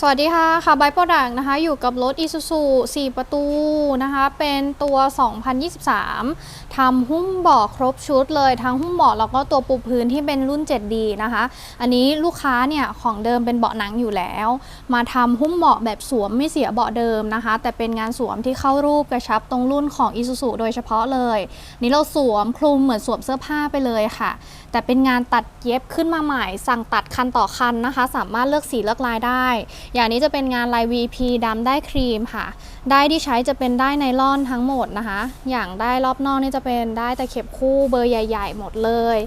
สวัสดีค่ะค่ะไบโปรดักนะคะ อยู่กับรถ Isuzu 4 ประตูนะคะ เป็นตัว 2023 ทำหุ้มเบาะครบชุดเลย ทั้งหุ้มเบาะแล้วก็ตัวปูพื้นที่เป็นรุ่น 7D นะคะ อันนี้ลูกค้าเนี่ย ของเดิมเป็นเบาะหนังอยู่แล้ว มาทำหุ้มเบาะแบบสวมไม่เสียเบาะเดิมนะคะ แต่เป็นงานสวมที่เข้ารูปกระชับตรงรุ่นของ Isuzu โดยเฉพาะเลย นี่เราสวมคลุมเหมือนสวมเสื้อผ้าไปเลยค่ะ แต่เป็นงานตัดเย็บขึ้นมาใหม่ สั่งตัดคันต่อคันนะคะ สามารถเลือกสีเลือกลายได้อย่างนี้จะเป็นงานลาย VP ดำได้ครีมค่ะ ได้ที่ใช้จะเป็นได้ไนล่อนทั้งหมดนะคะ อย่างได้รอบนอกนี่จะเป็นได้ตะเข็บคู่เบอร์ใหญ่ ๆ หมดเลย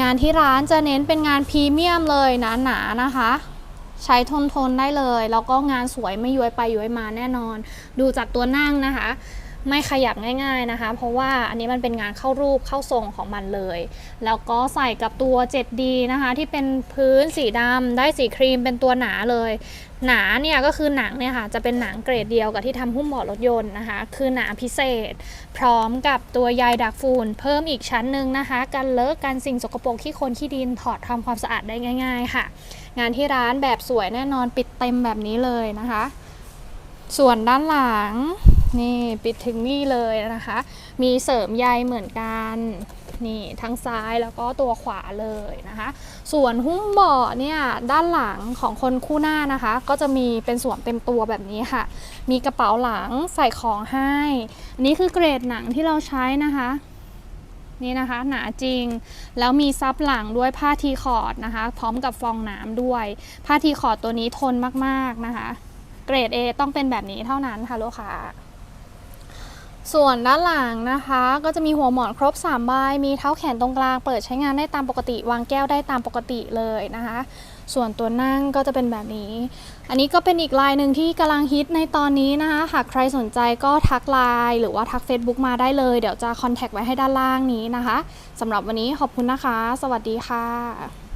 งานที่ร้านจะเน้นเป็นงานพรีเมียมเลยหนาๆนะคะ ใช้ทนทนได้เลย แล้วก็งานสวยไม่ย้วยไปย้วยมาแน่นอน ดูจากตัวนั่งนะคะ ไม่ขยับง่ายๆนะคะ เพราะว่าอันนี้มันเป็นงานเข้ารูปเข้าทรงของมันเลย แล้วก็ใส่กับตัว 7D นะคะ ที่เป็นพื้นสีดำได้สีครีมเป็นตัวหนาเลย หนาเนี่ยก็คือหนังเนี่ยค่ะ จะเป็นหนังเกรดเดียวกับที่ทำหุ้มเบาะรถยนต์นะคะ คือหนาพิเศษ พร้อมกับตัวใยดักฝุ่นเพิ่มอีกชั้นหนึ่งนะคะ กันเลอะกันสิ่งสกปรกที่คนขี้ดินถอดทำความสะอาดได้ง่าย ๆ ค่ะ งานที่ร้านแบบสวยแน่นอนปิดเต็มแบบนี้เลยนะคะ ส่วนด้านหลัง นี่ปิดถึงนี่เลยนะคะ มีเสริมใยเหมือนกันนี่ทั้งซ้ายแล้วก็ตัวขวาเลยนะคะ ส่วนหุ้มเบาะเนี่ยด้านหลังของคนคู่หน้านะคะ ก็จะมีเป็นสวมเต็มตัวแบบนี้ค่ะ มีกระเป๋าหลังใส่ของให้อันนี้คือเกรดหนังที่เราใช้นะคะนี่นะคะหนาจริงแล้วมีซับหลังด้วยผ้าทีคอร์ดนะคะ พร้อมกับฟองน้ำด้วย ผ้าทีคอร์ดตัวนี้ทนมากๆนะคะ เกรด A ต้องเป็นแบบนี้เท่านั้นค่ะลูกค้า ส่วนด้านหลังนะคะ ก็จะมีหัวหมอนครบ3ใบมีเท้าแขนตรงกลาง เปิดใช้งานได้ตามปกติ วางแก้วได้ตามปกติเลยนะคะ ส่วนตัวนั่งก็จะเป็นแบบนี้ อันนี้ก็เป็นอีกลายหนึ่งที่กำลังฮิตในตอนนี้นะคะหากใครสนใจก็ทักไลน์หรือว่าทัก Facebook มาได้เลย เดี๋ยวจะคอนแทคไว้ให้ด้านล่างนี้นะคะสำหรับวันนี้ขอบคุณนะคะ สวัสดีค่ะ